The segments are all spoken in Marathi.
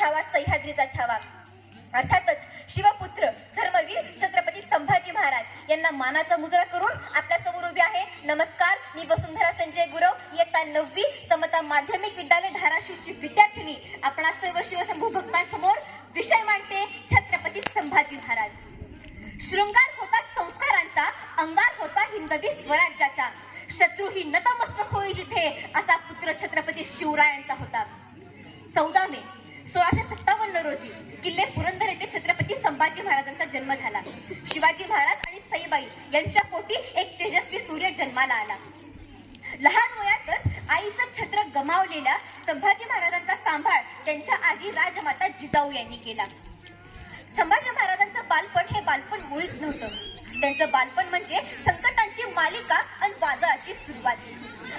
छावा सह्याद्रीचा छावा. अर्थातच शिवपुत्र धर्मवीर छत्रपती संभाजी महाराज यांना मानाचा मुजरा करून आपल्यासमोर उभे आहे. नमस्कार मी वसुंधरा संजय गुरव इयत्ता नववी समता माध्यमिक विद्यालय धाराशिवची विद्यार्थिनी. आपण सर्व शिवशंभू भक्तांसमोर विषय मांडते छत्रपती संभाजी महाराज. शृंगार होता संस्कारांचा अंगार होता हिंदवी स्वराज्याचा. शत्रू ही नतमस्तक होई जिथे असा पुत्र छत्रपती शिवरायांचा होता. चौदा मे सोळाशे सत्तावन्न रोजी किल्ले पुरंदर येथे छत्रपती संभाजी महाराजांचा जन्म झाला. शिवाजी महाराज आणि सईबाई यांच्या पोटी एक तेजस्वी सूर्य जन्माला आला. लहान वयातच आईचं छत्र गमावलेल्या संभाजी महाराजांचा सांभाळ त्यांच्या आजी राजमाता जिजाऊ यांनी केला. संभाजी महाराजांचं बालपण हे बालपण मुळीच नव्हतं. त्यांचं बालपण म्हणजे संकटांची मालिका आणि वादळाची सुरुवात.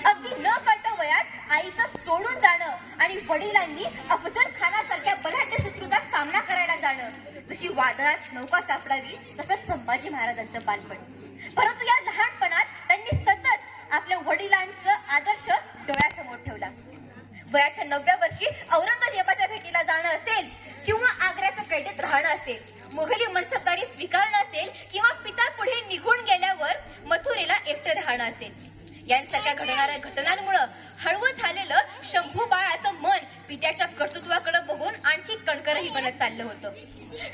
अगदी न कळता वयात आईचं सोडून जाणं आणि वडिलांनी अफजल खानासारख्या बलाढ्य शत्रूचा सामना करायला जाणं. जशी वादळात नौका सापडावी तसंच संभाजी महाराजांचं बालपण. परंतु या लहानपणात त्यांनी सतत आपल्या वडिलांचं आदर्श डोळ्यासमोर ठेवला. वयाच्या नवव्या वर्षी औरंगजेबाच्या भेटीला जाणं असेल किंवा आग्र्याच्या कैदेत राहणं असेल मुघली मनसबदारी स्वीकारणं असेल किंवा पिता पुढे निघून गेल्यावर मथुरेला एकटे राहणं असेल. यांसारख्या घडणाऱ्या घटनांमुळे आणखी बनत चाललं होतं.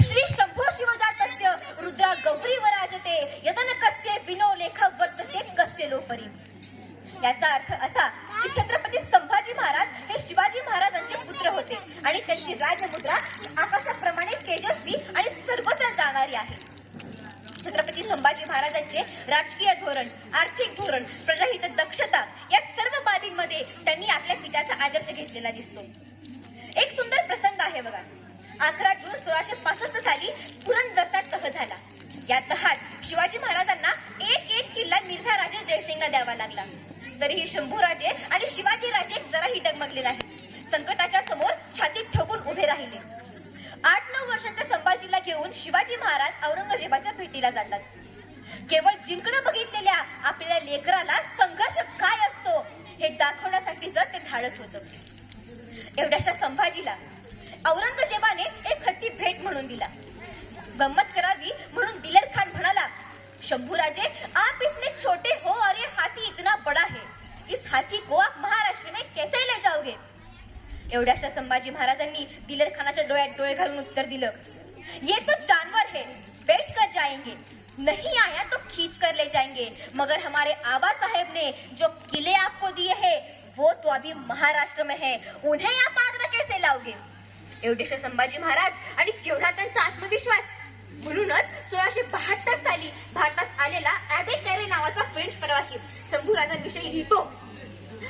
श्री शंभो शिवजातस्य रुद्रा गौरी वराजते यदन कस्य विनो लेख वर्तते कस्य लोपरी. याचा अर्थ असा की छत्रपती संभाजी महाराज हे शिवाजी महाराजांचे पुत्र होते आणि त्यांची राजमुद्रा आकाशाप्रमाणे तेजस्वी आणि सर्वत्र जाणारी आहे. छत्रपती संभाजी महाराजांचे राजकीय धोरण आर्थिक धोरण प्रजाहित दक्षता या सर्व बाबींमध्ये त्यांनी आपल्या पित्याचा आदर्श घेतलेला दिसतो. एक सुंदर प्रसंग आहे बघा. अकरा जून सोळाशे पासष्ट साली पुरंदरचा तह झाला. या तहात शिवाजी महाराजांना एक एक किल्ला मिर्झा राजे जयसिंगला द्यावा लागला. तरीही शंभूराजे आणि शिवाजी राजे जराही डगमगले नाही संकटाच्या समोर छातीत ठोकून उभे राहिले. आठ नऊ वर्षाच्या संभाजीला घेऊन शिवाजी महाराज औरंगजेबाच्या भेटीला जातात. केवळ जिंकणं बघितलेल्या आपल्या लेकराला संघर्ष काय असतो हे दाखवण्यासाठी जर ते धाडस होतं. एवढ्याशा संभाजीला औरंगजेबाने एक हत्ती भेट म्हणून दिला. गंमत करावी म्हणून दिलेर खान म्हणाला शंभूराजे आप इतने छोटे हो और ये हाथी इतना बड़ा है. इस हाथी को आप महाराष्ट्र में कैसे ले जाओगे? एवढ्याशा संभाजी महाराजांनी दिलेर खानाच्या डोळ्यात डोळे घालून उत्तर दिलं ये तो जानवर है बैठ कर जाएंगे. नहीं आया तो खींच कर ले जाएंगे. मगर हमारे आबा साहेब ने जो किले आपको दिए हैं वो तो अभी महाराष्ट्र में है. उन्हें आप आगरा कैसे लाओगे? एवढेशा संभाजी महाराज आणि केवढा त्यांचा आत्मविश्वास. म्हणूनच सोळाशे बहात्तर साली भारतात आलेला अॅबे कॅरे नावाचा फ्रेंच प्रवासी शंभूराजांविषयी लिहितो.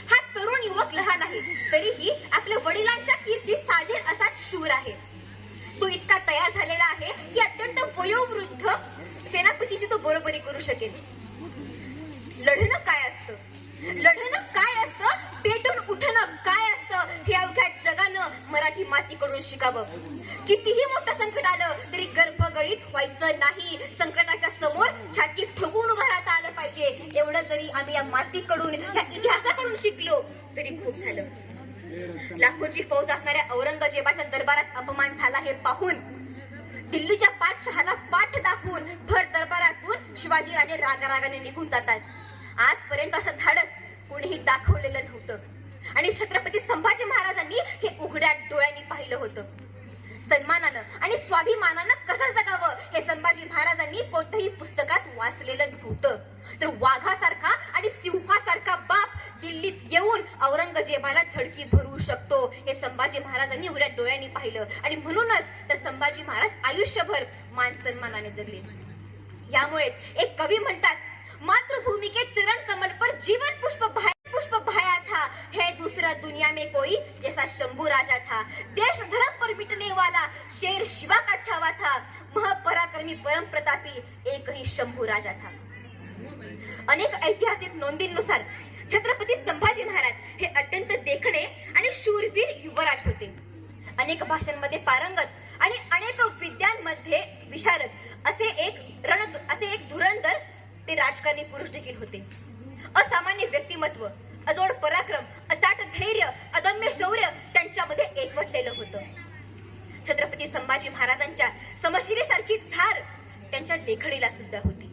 हा तरुण युवक लहान आहे तरीही आपल्या वडिलांच्या कीर्ती साजेल असा शूर आहे. तो इतका तयार झालेला आहे की अत्यंत वयोवृद्ध सेनापतीची तो बरोबरी करू शकेल. लढणं काय असतं? लढणं काय असतं? पेटून उठणं कडून शिकावं. कितीही मोठं संकट आलं तरी गर्भगळीत व्हायचं नाही. संकटाच्या समोर छाती ठोकून उभं राहता आलं पाहिजे. एवढं जरी आम्ही या मातीकडून या इतिहासाकडून शिकलो तरी खूप झालं. लाखोची फौज असणाऱ्या औरंगजेबाच्या दरबारात अपमान झाला हे पाहून दिल्लीच्या पाठशहाला पाठ दाखवून भर दरबारातून शिवाजीराजे रागारागाने निघून जातात. आजपर्यंत असं धाडस कुणीही दाखवलेलं नव्हतं. आणि छत्रपती संभाजी महाराजांनी हे उघड्या डोळ्यांनी पाहिलं होतं. सन्मानानं आणि स्वाभिमानानं कसं जगावं हे संभाजी महाराजांनी कोणत्याही पुस्तकात वाचलेलं नव्हतं. तर वाघासारखा आणि सिंहासारखा बाप दिल्लीत येऊन औरंगजेबाला धडकी भरू शकतो हे संभाजी महाराजांनी उघड्या डोळ्यांनी पाहिलं. आणि म्हणूनच तर संभाजी महाराज आयुष्यभर मान सन्मानाने जगले. यामुळेच एक कवी म्हणतात मातृभूमि के चरण कमल पर जीवन पुष्प भाय पुष्प भाय है दूसरा दुनिया में कोई जैसा शंभू राजा था। देश धर्म पर मिटने वाला शेर शिवा का छावा था। महापराक्रमी परम प्रतापी एक ही शंभू राजा था। अनेक ऐतिहासिक नोंदींनुसार छत्रपती संभाजी महाराज हे अत्यंत देखणे आणि शूरवीर युवराज होते. अनेक भाषांमध्ये पारंगत आणि अनेक विद्यांमध्ये विशारद असे एक रण असे एक धुरंधर ते राजकारणी पुरुष देखील होते. असामान्य व्यक्तिमत्व अजोड पराक्रम धैर्य अदम्य शौर्य त्यांच्यामध्ये एकवटलेलं होतं. छत्रपती संभाजी महाराजांच्या समशिरेसारखी धार त्यांच्या लेखणीला सुद्धा होती.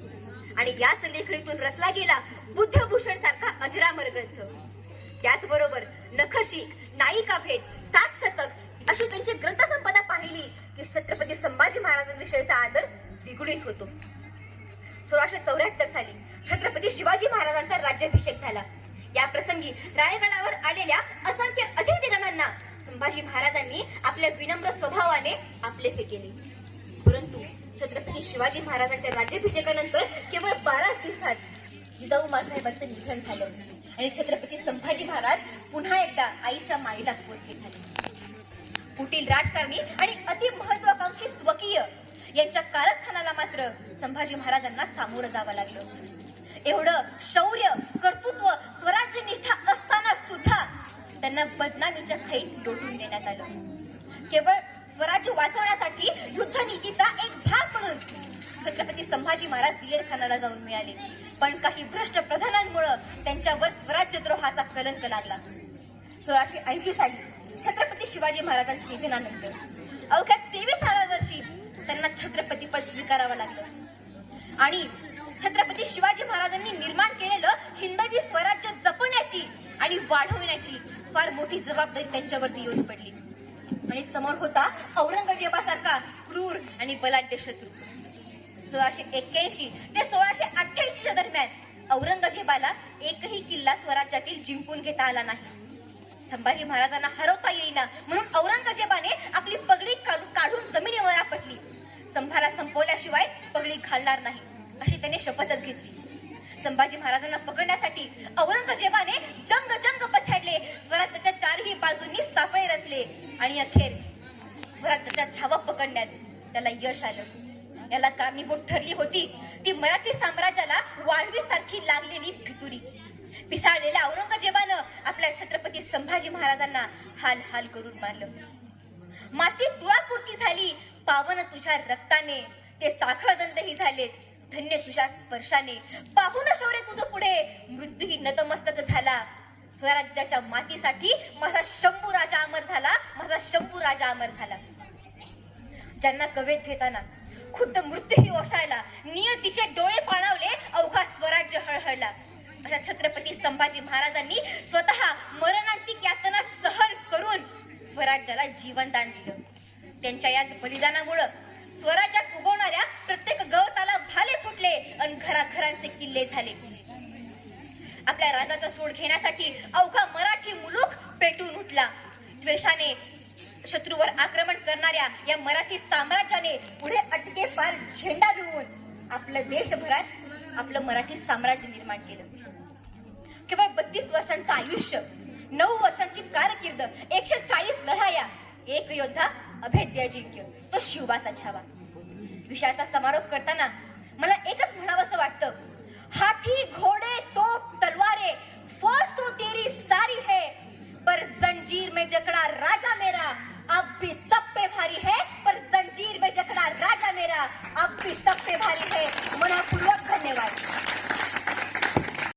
आणि याच लेखणीतून रचला गेला बुद्धभूषण सारखा अजरामर ग्रंथ. त्याचबरोबर नखशी नायिका भेद सात शतक अशी त्यांची ग्रंथसंपदा पाहिली की छत्रपती संभाजी महाराजांविषयीचा आदर द्विगुणित होतो. सोळाशे चौऱ्याहत्तर साली छत्रपती शिवाजी महाराजांचा राज्याभिषेक झाला. या प्रसंगी रायगडावर आलेल्या असंख्य अतिथीगणांना संभाजी महाराजांनी आपल्या विनम्र स्वभावाने आपलेसे केले. परंतु छत्रपती शिवाजी महाराजांच्या राज्याभिषेकानंतर केवळ बारा दिवसात जिजाऊ मासाहेबांचं निधन झालं आणि छत्रपती संभाजी महाराज पुन्हा एकदा आईच्या माईला पोचले झाले कुटील राजकारणी आणि अति महत्वाकांक्षी स्वकीय यांच्या कारस्थानाला मात्र संभाजी महाराजांना सामोरं जावं लागलं. एवढं शौर्य कर्तृत्व स्वराज्य निष्ठा असताना सुद्धा त्यांना बदनामीच्या खैत लोटून देण्यात आलं. केवळ स्वराज्य वाचवण्यासाठी युद्धनीतीचा एक भाग म्हणून छत्रपती संभाजी महाराज दिलेरखानाला जाऊन मिळाले. पण काही भ्रष्ट प्रधानांमुळे त्यांच्यावर स्वराज्यद्रोहाचा कलंक लागला. सोळाशे ऐंशी साली छत्रपती शिवाजी महाराजांच्या निधनानंतर अवघ्या तेवीस वर्षी त्यांना छत्रपती पद स्वीकारावं लागलं. आणि छत्रपती शिवाजी महाराजांनी निर्माण केलेलं हिंदवी स्वराज्य जपण्याची आणि वाढवण्याची फार मोठी जबाबदारी त्यांच्यावरती येऊन पडली. आणि समोर होता औरंगजेबासारखा क्रूर आणि बलाढ्य शत्रू. सोळाशे एक्क्याऐंशी ते सोळाशे अठ्ठ्याऐंशी दरम्यान औरंगजेबाला एकही किल्ला स्वराज्यातील जिंकून घेता आला नाही. संभाजी महाराजांना हरवता येईना म्हणून औरंगजेबाने आपली पगडी काढून काढून जमिनीवर आपटली. संभाला संपवल्याशिवाय पगडी घालणार नाही. अशी त्याने शपथच घेतली. संभाजी महाराजांना पकडण्यासाठी औरंगजेबाने जंग जंग पछाडले. स्वराज्याच्या चारही बाजूंनी सापळे रचले. आणि अखेर स्वराज्याच्या छावा पकडण्यात त्याला यश आलं. याला कारणीभूत ठरली होती ती मराठी साम्राज्याला वाळवीसारखी लागलेली फितुरी. पिसाळलेल्या औरंगजेबानं आपल्या छत्रपती संभाजी महाराजांना हाल हाल करून मारलं. माती तुळापुरती झाली. पावन तुझ्या रक्ताने ते साखळदंडही झालेत. धन्य तुझ्या स्पर्शाने. पाहून शौर्य तुझं पुढे. मृत्यूही नतमस्तक झाला. स्वराज्याच्या मातीसाठी माझा शंभू राजा अमर झाला. माझा शंभू राजा अमर झाला. ज्यांना कवेत घेताना खुद्द मृत्यूही ओशाळला नियतीचे डोळे पाणावले अवघा स्वराज्य हळहळला. अशा छत्रपती संभाजी महाराजांनी स्वतः मरणांतिक यातना सहन करून स्वराज्याला जीवनदान दिलं. त्यांच्या याच बलिदानामुळं स्वराज्यात उगवणाऱ्या प्रत्येक गवता भाले फुटले आणि घराघरांचे किल्ले झाले. आपल्या राजाचा सोड घेण्यासाठी अवघा मराठी मुलूक पेटून उठला. द्वेषाने शत्रूवर आक्रमण करणाऱ्या या मराठी साम्राज्याने पुढे अटके पार झेंडा घेऊन आपलं देशभरात आपलं मराठी साम्राज्य निर्माण केलं. केवळ बत्तीस वर्षांचं आयुष्य नऊ वर्षांची कारकीर्द एकशे चाळीस लढाया एक योद्धा अभेद्य जिंक्य तो शिवबाचा छावा. विषयाचा समारोप करताना मला एकच म्हणावंसं